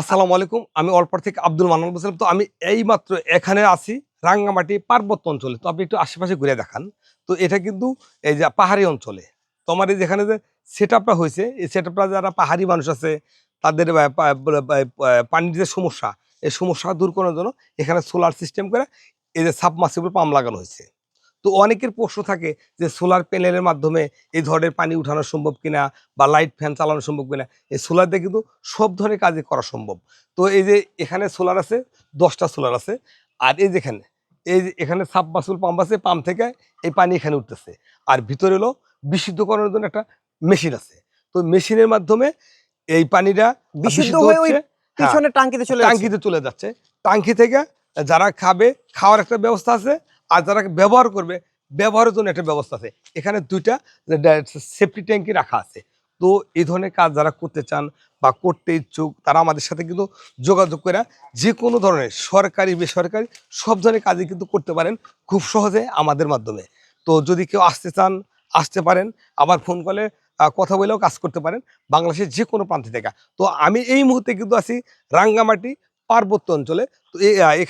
আসসালামু আলাইকুম, আমি অল্পার থেকে আব্দুল মান্নান বলছিলাম। তো আমি এইমাত্র এখানে আছি রাঙ্গামাটি পার্বত্য অঞ্চলে। তো আপনি একটু আশেপাশে ঘুরে দেখান। তো এটা কিন্তু এই যে পাহাড়ি অঞ্চলে। তোমার এই যেখানে যে সেট আপটা হয়েছে, এই সেট আপটা যারা পাহাড়ি মানুষ আছে, তাদের পানির যে সমস্যা, এই সমস্যা দূর করার জন্য এখানে সোলার সিস্টেম করে এই যে সাবমার্সিবল পাম্প লাগানো হয়েছে। তো অনেকের প্রশ্ন থাকে যে সোলার প্যানেলের মাধ্যমে এই ধরনের পানি উঠানো সম্ভব কিনা বা লাইট ফ্যান চালানো সম্ভব কিনা? এই সোলার দিয়ে কিন্তু সব ধরনের কাজই করা সম্ভব। তো এই যে এখানে সোলার আছে দশটা সোলার আছে আর এই যেখানে এই যে এখানে সাবমার্সিবল পাম্প আছে পাম্প থেকে এই পানি এখানে উঠতেছে। আর ভিতরে হলো বিশুদ্ধকরণের জন্য একটা মেশিন আছে। তো মেশিনের মাধ্যমে এই পানিটা বিশুদ্ধ হয়ে ওই হচ্ছে, হ্যাঁ, পিছনে টাঙ্কিতে চলে যাচ্ছে। টাঙ্কিতে চলে যাচ্ছে। টাঙ্কি থেকে যারা খাবে খাওয়ার একটা ব্যবস্থা আছে আর যারা ব্যবহার করবে, ব্যবহারের জন্য একটা ব্যবস্থা আছে। এখানে দুইটা সেফটি ট্যাঙ্কি রাখা আছে। তো এই ধরনের কাজ যারা করতে চান বা করতে ইচ্ছুক, তারা আমাদের সাথে কিন্তু যোগাযোগ করে যে কোনো ধরনের, সরকারি, বেসরকারি, সব ধরনের কাজই কিন্তু করতে পারেন খুব সহজে আমাদের মাধ্যমে। তো যদি কেউ আসতে চান, আসতে পারেন, আবার ফোন কলে কথা বলেও কাজ করতে পারেন বাংলাদেশের যে কোনো প্রান্ত থেকে। তো আমি এই মুহূর্তে কিন্তু আছি রাঙ্গামাটি, পার্বত্য অঞ্চলে। তো